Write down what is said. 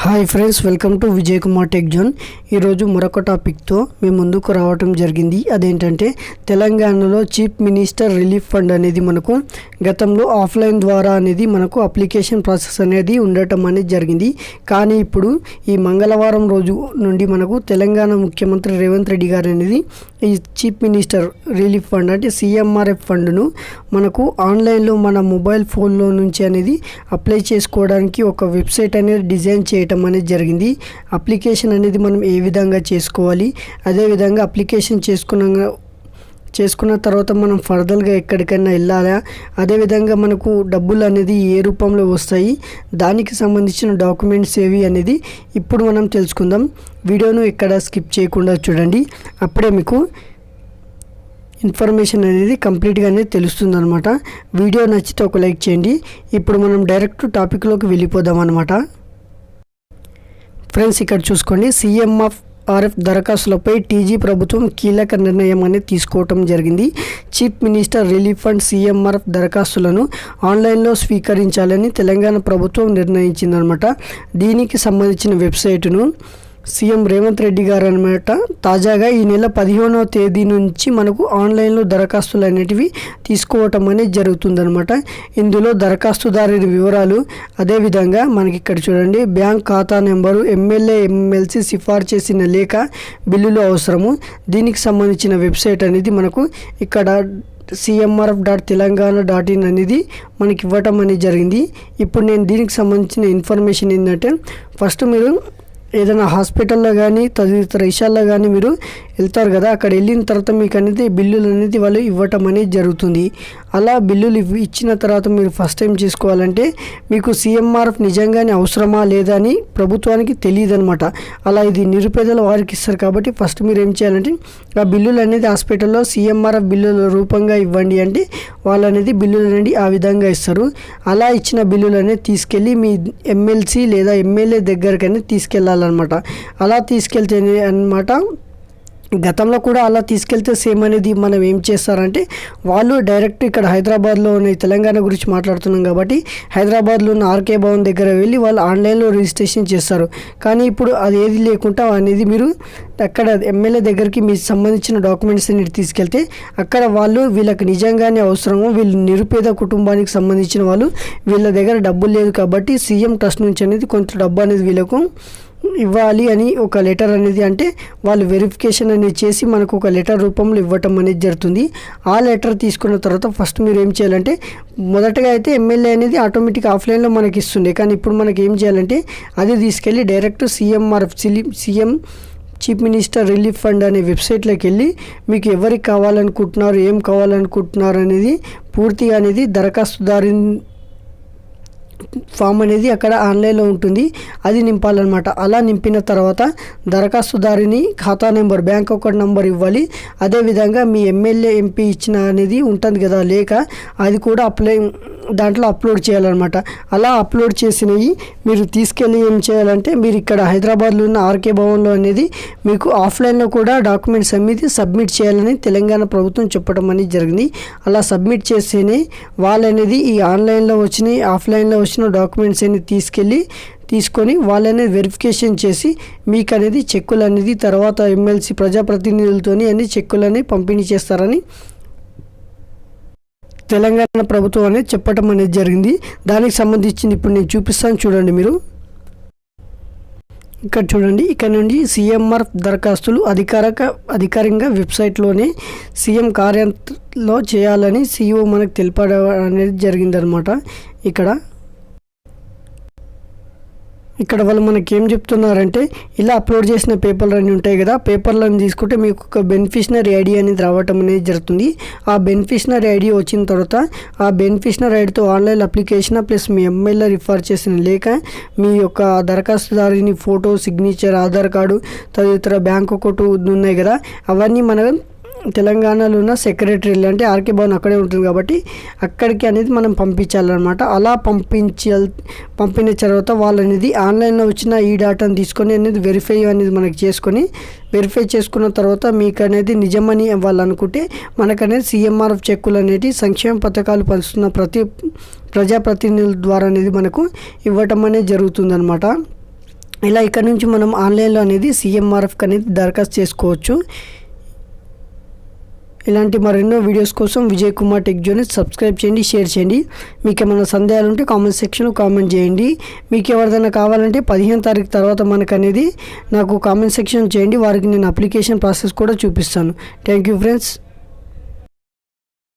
Hi friends welcome to Vijay Kumar tech zone ఈరోజు మరొక టాపిక్తో మేము ముందుకు రావటం జరిగింది. అదేంటంటే తెలంగాణలో చీఫ్ మినిస్టర్ రిలీఫ్ ఫండ్ అనేది మనకు గతంలో ఆఫ్లైన్ ద్వారా అనేది మనకు అప్లికేషన్ ప్రాసెస్ అనేది ఉండటం అనేది జరిగింది. కానీ ఇప్పుడు ఈ మంగళవారం రోజు నుండి మనకు తెలంగాణ ముఖ్యమంత్రి రేవంత్ రెడ్డి గారు అనేది ఈ చీఫ్ మినిస్టర్ రిలీఫ్ ఫండ్ అంటే సిఎంఆర్ఎఫ్ ఫండ్ను మనకు ఆన్లైన్లో మన మొబైల్ ఫోన్లో నుంచి అనేది అప్లై చేసుకోవడానికి ఒక వెబ్సైట్ అనేది డిజైన్ చేయటం అనేది జరిగింది. అప్లికేషన్ అనేది మనం ఏ విధంగా చేసుకోవాలి? అదేవిధంగా అప్లికేషన్ చేసుకున్న చేసుకున్న తర్వాత మనం ఫర్దర్గా ఎక్కడికైనా వెళ్ళాలా? అదేవిధంగా మనకు డబ్బులు అనేది ఏ రూపంలో వస్తాయి? దానికి సంబంధించిన డాక్యుమెంట్స్ ఏవి అనేది ఇప్పుడు మనం తెలుసుకుందాం. వీడియోను ఎక్కడ స్కిప్ చేయకుండా చూడండి. అప్పుడే మీకు ఇన్ఫర్మేషన్ అనేది కంప్లీట్గా అనేది తెలుస్తుంది అనమాట వీడియో నచ్చితే ఒక లైక్ చేయండి. ఇప్పుడు మనం డైరెక్ట్ టాపిక్లోకి వెళ్ళిపోదాం అనమాట ఫ్రెండ్స్ ఇక్కడ చూసుకోండి. సీఎం ఆఫ్ ఆర్ఎఫ్ దరఖాస్తులపై టీజీ ప్రభుత్వం కీలక నిర్ణయం అనేది తీసుకోవటం జరిగింది. Chief minister relief fund CMRF దరఖాస్తులను ఆన్లైన్లో స్వీకరించాలని తెలంగాణ ప్రభుత్వం నిర్ణయించిందనమాట దీనికి సంబంధించిన వెబ్సైటును సీఎం రేవంత్ రెడ్డి గారు అనమాట తాజాగా ఈ నెల పదిహేనవ తేదీ నుంచి మనకు ఆన్లైన్లో దరఖాస్తులు అనేటివి తీసుకోవటం అనేది జరుగుతుందనమాట ఇందులో దరఖాస్తుదారుని వివరాలు అదేవిధంగా మనకి ఇక్కడ చూడండి బ్యాంక్ ఖాతా నెంబరు ఎమ్మెల్యే ఎమ్మెల్సీ సిఫార్సు చేసిన లేఖ బిల్లులు అవసరము. దీనికి సంబంధించిన వెబ్సైట్ అనేది మనకు ఇక్కడ CMRF dot Telangana dot in అనేది మనకి ఇవ్వటం అనేది జరిగింది. ఇప్పుడు నేను దీనికి సంబంధించిన ఇన్ఫర్మేషన్ ఏంటంటే ఫస్ట్ మీరు ఏదైనా హాస్పిటల్లో కానీ తదితర విషయాల్లో కానీ మీరు వెళ్తారు కదా అక్కడ వెళ్ళిన తర్వాత మీకు అనేది బిల్లులు అనేది వాళ్ళు ఇవ్వటం అనేది జరుగుతుంది. అలా బిల్లులు ఇవ్వి ఇచ్చిన తర్వాత మీరు ఫస్ట్ టైం చేసుకోవాలంటే మీకు సీఎంఆర్ఎఫ్ నిజంగానే అవసరమా లేదా అని ప్రభుత్వానికి తెలియదు అనమాట అలా ఇది నిరుపేదల వారికి ఇస్తారు కాబట్టి ఫస్ట్ మీరు ఏం చేయాలంటే ఆ బిల్లులు అనేది హాస్పిటల్లో సీఎంఆర్ఎఫ్ బిల్లుల రూపంగా ఇవ్వండి అంటే వాళ్ళు అనేది బిల్లులు అనేది ఆ విధంగా ఇస్తారు. అలా ఇచ్చిన బిల్లులు అనేది తీసుకెళ్ళి మీ ఎమ్మెల్సీ లేదా ఎమ్మెల్యే దగ్గరికి తీసుకెళ్ళాలి. తీసుకెళ్ళాలన్నమాట అలా తీసుకెళ్తే అనమాట గతంలో కూడా అలా తీసుకెళ్తే సేమ్ అనేది మనం ఏం చేస్తారంటే వాళ్ళు డైరెక్ట్ ఇక్కడ హైదరాబాద్లో ఉన్న తెలంగాణ గురించి మాట్లాడుతున్నాం కాబట్టి హైదరాబాద్లో ఉన్న ఆర్కే భవన్ దగ్గర వెళ్ళి వాళ్ళు ఆన్లైన్లో రిజిస్ట్రేషన్ చేస్తారు. కానీ ఇప్పుడు అది ఏది లేకుండా అనేది మీరు అక్కడ ఎమ్మెల్యే దగ్గరికి మీకు సంబంధించిన డాక్యుమెంట్స్ అన్ని తీసుకెళ్తే అక్కడ వాళ్ళు వీళ్ళకి నిజంగానే అవసరము వీళ్ళు నిరుపేద కుటుంబానికి సంబంధించిన వాళ్ళు వీళ్ళ దగ్గర డబ్బులు లేదు కాబట్టి సీఎం ట్రస్ట్ నుంచి అనేది కొంత డబ్బు అనేది వీళ్ళకు ఇవ్వాలి అని ఒక లెటర్ అనేది అంటే వాళ్ళు వెరిఫికేషన్ అనేది చేసి మనకు ఒక లెటర్ రూపంలో ఇవ్వటం అనేది జరుగుతుంది. ఆ లెటర్ తీసుకున్న తర్వాత ఫస్ట్ మీరు ఏం చేయాలంటే మొదటగా అయితే ఎమ్మెల్యే అనేది ఆటోమేటిక్ ఆఫ్లైన్లో మనకి ఇస్తుండే. కానీ ఇప్పుడు మనకి ఏం చేయాలంటే అది తీసుకెళ్ళి direct CMR CM chief minister relief fund అనే వెబ్సైట్లోకి వెళ్ళి మీకు ఎవరికి కావాలనుకుంటున్నారు ఏం కావాలనుకుంటున్నారు అనేది పూర్తిగా అనేది దరఖాస్తుదారు ఫామ్ అనేది అక్కడ ఆన్లైన్లో ఉంటుంది. అది నింపాలన్నమాట. అలా నింపిన తర్వాత దరఖాస్తుదారిని ఖాతా నెంబర్ బ్యాంక్ అకౌంట్ నెంబర్ ఇవ్వాలి. అదేవిధంగా మీ ఎమ్మెల్యే ఎంపీ ఇచ్చిన అనేది ఉంటుంది కదా లేక అది కూడా అప్లై దాంట్లో అప్లోడ్ చేయాలన్నమాట. అలా అప్లోడ్ చేసినవి మీరు తీసుకెళ్ళి ఏం చేయాలంటే మీరు ఇక్కడ హైదరాబాద్లో ఉన్న ఆర్కే భవన్లో అనేది మీకు ఆఫ్లైన్లో కూడా డాక్యుమెంట్స్ అనేది సబ్మిట్ చేయాలని తెలంగాణ ప్రభుత్వం చెప్పడం అనేది జరిగింది. అలా సబ్మిట్ చేస్తేనే వాళ్ళు అనేది ఈ ఆన్లైన్లో వచ్చినాయి ఆఫ్లైన్లో వచ్చిన డాక్యుమెంట్స్ అన్ని తీసుకెళ్ళి తీసుకొని వాళ్ళనే వెరిఫికేషన్ చేసి మీకు అనేది చెక్కులు అనేది తర్వాత ఎమ్మెల్సీ ప్రజాప్రతినిధులతోని అన్ని చెక్కులని పంపిణీ చేస్తారని తెలంగాణ ప్రభుత్వం అనేది చెప్పటం అనేది జరిగింది. దానికి సంబంధించింది ఇప్పుడు నేను చూపిస్తాను. చూడండి మీరు. ఇక్కడ చూడండి. ఇక్కడ నుండి సీఎంఆర్ దరఖాస్తులు అధికారిక అధికారికంగా వెబ్సైట్లోనే సీఎం కార్యాలయంలో చేయాలని సీఈఓ మనకు తెలిపడం అనేది జరిగిందనమాట ఇక్కడ ఇక్కడ వాళ్ళు మనకి ఏం చెప్తున్నారంటే ఇలా అప్లోడ్ చేసిన పేపర్లు అన్నీ ఉంటాయి కదా పేపర్లను తీసుకుంటే మీకు ఒక బెనిఫిషనరీ ఐడి అనేది రావటం అనేది జరుగుతుంది. ఆ బెనిఫిషనరీ ఐడి వచ్చిన తర్వాత ఆ బెనిఫిషనరీ ఐడితో ఆన్లైన్ అప్లికేషన్ ప్లస్ మీ ఎమ్మెల్యే రిఫర్ చేసిన లేక మీ యొక్క దరఖాస్తుదారుని ఫోటో సిగ్నేచర్ ఆధార్ కార్డు తదితర బ్యాంక్ అకౌంట్ ఉన్నాయి కదా అవన్నీ మనం తెలంగాణలో ఉన్న సెక్రటరీలు అంటే ఆర్కే భవన్ అక్కడే ఉంటుంది కాబట్టి అక్కడికి అనేది మనం పంపించాలన్నమాట. అలా పంపించాలి పంపిన తర్వాత వాళ్ళు అనేది ఆన్లైన్లో వచ్చిన ఈ డాటాను తీసుకొని అనేది వెరిఫై అనేది మనకి చేసుకొని వెరిఫై చేసుకున్న తర్వాత మీకు అనేది నిజమని వాళ్ళు అనుకుంటే మనకనేది సీఎంఆర్ఎఫ్ చెక్కులు అనేది సంక్షేమ పథకాలు పంచుతున్న ప్రతి ప్రజాప్రతినిధుల ద్వారా అనేది మనకు ఇవ్వటం అనేది జరుగుతుందన్నమాట. ఇలా ఇక్కడ నుంచి మనం ఆన్లైన్లో అనేది సీఎంఆర్ఎఫ్కి అనేది దరఖాస్తు చేసుకోవచ్చు. ఇలాంటి మరెన్నో వీడియోస్ కోసం విజయ్ కుమార్ టెక్ జోని సబ్స్క్రైబ్ చేయండి షేర్ చేయండి. మీకు ఏమైనా సందేహాలు ఉంటే కామెంట్ సెక్షన్లో కామెంట్ చేయండి. మీకు ఎవరిదైనా కావాలంటే పదిహేను తారీఖు తర్వాత మనకు అనేది నాకు కామెంట్ సెక్షన్ చేయండి. వారికి నేను అప్లికేషన్ ప్రాసెస్ కూడా చూపిస్తాను. Thank you friends